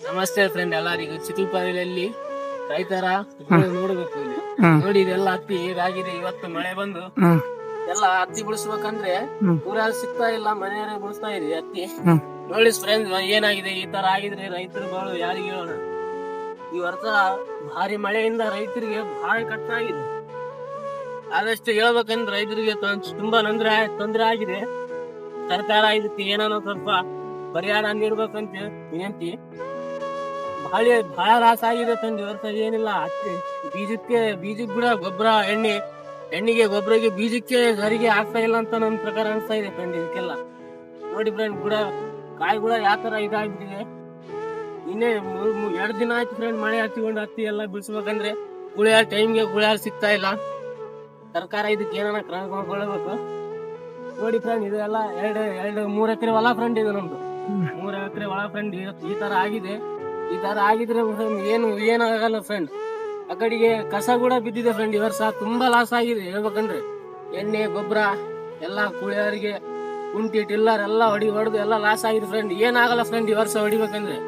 ನಮಸ್ತೆ ಫ್ರೆಂಡ್ ಎಲ್ಲರಿಗೂ. ಚಿಕ್ಕಲ್ಪಲ್ಲಿ ರೈತರ ನೋಡ್ಬೇಕು ಇಲ್ಲಿ. ನೋಡಿ ಇದೆಲ್ಲ ಹತ್ತಿ ಹೇಗಾಗಿದೆ ಇವತ್ತು ಮಳೆ ಬಂದು ಎಲ್ಲ ಹತ್ತಿ ಬಿಡಿಸ್ಬೇಕಂದ್ರೆ ಊರಾಗ ಸಿಗ್ತಾ ಇಲ್ಲ ಮನೆಯವರ ಬಿಡಿಸ್ತಾ ಇದೆ ಹತ್ತಿ ನೋಡಿ ಫ್ರೆಂಡ್ ಏನಾಗಿದೆ? ಈ ತರ ಆಗಿದ್ರೆ ರೈತರು ಬಾಳು ಯಾರಿಗೆ ಹೇಳೋಣ? ಈ ವರ್ಷ ಭಾರಿ ಮಳೆಯಿಂದ ರೈತರಿಗೆ ಬಹಳ ಕಷ್ಟ ಆಗಿದೆ. ಆದಷ್ಟು ಹೇಳ್ಬೇಕಂದ್ರೆ ರೈತರಿಗೆ ತುಂಬಾ ತೊಂದ್ರೆ ತೊಂದರೆ ಆಗಿದೆ. ಸರ್ಕಾರ ಇದಕ್ಕೆ ಏನೋ ಸ್ವಲ್ಪ ಪರಿಹಾರ ನೀಡ್ಬೇಕಂತ ವಿನಂತಿ. ಬಹಳ ಬಹಳ ಲಾಸ್ ಆಗಿದೆ ತಂದೆ ವರ್ಷ ಏನಿಲ್ಲ. ಹತ್ತಿ ಬೀಜಕ್ಕೆ ಬೀಜಕ್ಕೆ ಕೂಡ ಗೊಬ್ಬರ, ಎಣ್ಣೆ, ಎಣ್ಣೆಗೆ ಗೊಬ್ಬರಕ್ಕೆ ಬೀಜಕ್ಕೆ ಸರಿಗೆ ಆಗ್ತಾ ಇಲ್ಲ ಅಂತ ನನ್ನ ಪ್ರಕಾರ ಅನಿಸ್ತಾ ಇದೆ ಫ್ರೆಂಡ್ ಇದಕ್ಕೆಲ್ಲ. ನೋಡಿ ಫ್ರೆಂಡ್ ಕೂಡ ಕಾಯಿ ಕೂಡ ಯಾವ ತರ ಇದಾಗ್ಬಿಟ್ಟಿದೆ. ಇನ್ನೇ ಎರಡು ದಿನ ಆಯ್ತು ಫ್ರೆಂಡ್ ಮಳೆ ಹತ್ತಿಕೊಂಡು ಹತ್ತಿ ಎಲ್ಲ ಬಿಡಿಸ್ಬೇಕಂದ್ರೆ ಗುಳಿಯಾರ ಟೈಮ್ಗೆ ಗುಳಿಯಾರ ಸಿಗ್ತಾ ಇಲ್ಲ. ಸರ್ಕಾರ ಇದಕ್ಕೆ ಏನಾರ ಕ್ರಮ ಕೈಗೊಳ್ಳಬೇಕು ನೋಡಿ ಫ್ರೆಂಡ್ ಇದೆಲ್ಲ ಎರಡು ಎರಡು ಮೂರು ಎಕರೆ ಒಳ ಫ್ರೆಂಡ್ ಇದು ನಮ್ದು. ಮೂರು ಎಕರೆ ಒಳ ಫ್ರೆಂಡ್ ಈ ತರ ಆಗಿದೆ. ಈ ಥರ ಆಗಿದ್ರೆ ಏನು ಏನಾಗಲ್ಲ ಫ್ರೆಂಡ್ ಆ ಕಡೆಗೆ ಕಸ ಕೂಡ ಬಿದ್ದಿದೆ ಫ್ರೆಂಡ್ ಈ ವರ್ಷ ತುಂಬಾ ಲಾಸ್ ಆಗಿದೆ, ಹೇಳ್ಬೇಕಂದ್ರೆ. ಎಣ್ಣೆ, ಗೊಬ್ಬರ, ಎಲ್ಲ ಕುಳಿಯವರಿಗೆ ಕುಂಟಿ ಟಿಲ್ಲರ್ ಎಲ್ಲ ಹೊಡಿ ಹೊಡೆದು ಎಲ್ಲ ಲಾಸ್ ಆಗಿದೆ ಫ್ರೆಂಡ್ ಏನಾಗಲ್ಲ ಫ್ರೆಂಡ್ ಈ ವರ್ಷ ಹೊಡಿಬೇಕಂದ್ರೆ.